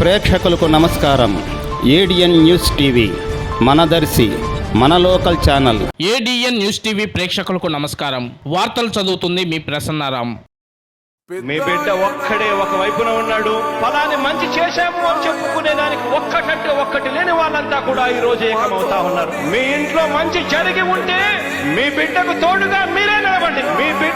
ప్రేక్షకులకు నమస్కారం. ADN news TV Manadarshi మన local channel. ADN news TV ప్రేక్షకులకు నమస్కారం. వార్తలు చదువుతుంది మీ ప్రసన్నారాం. మీ బిడ్డ ఒక్కడే ఒక వైపున ఉన్నాడు. ఫలాన్ని మంచి చేశాము అని చెప్పుకునే దానికి ఒక్కటంటే ఒక్కటి లేని వాళ్ళంతా కూడా ఈ రోజు ఏకమవుతా ఉన్నారు. మీ ఇంట్లో మంచి జరిగి ఉంటే మీ బిడ్డకు తోడుగా మీరే నిలబండి మీ బిడ్డకు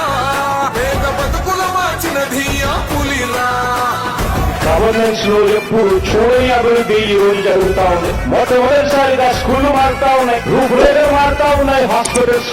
గవర్నెన్స్ లో ఎప్పుడు చూడని అభివృద్ధి ఈ రోజు జరుగుతా ఉంది మొట్టమొదటిసారిగా స్కూళ్లు మారుతా ఉన్నాయి రూపురేఖలు మారుతా ఉన్నాయి హాస్పిటల్స్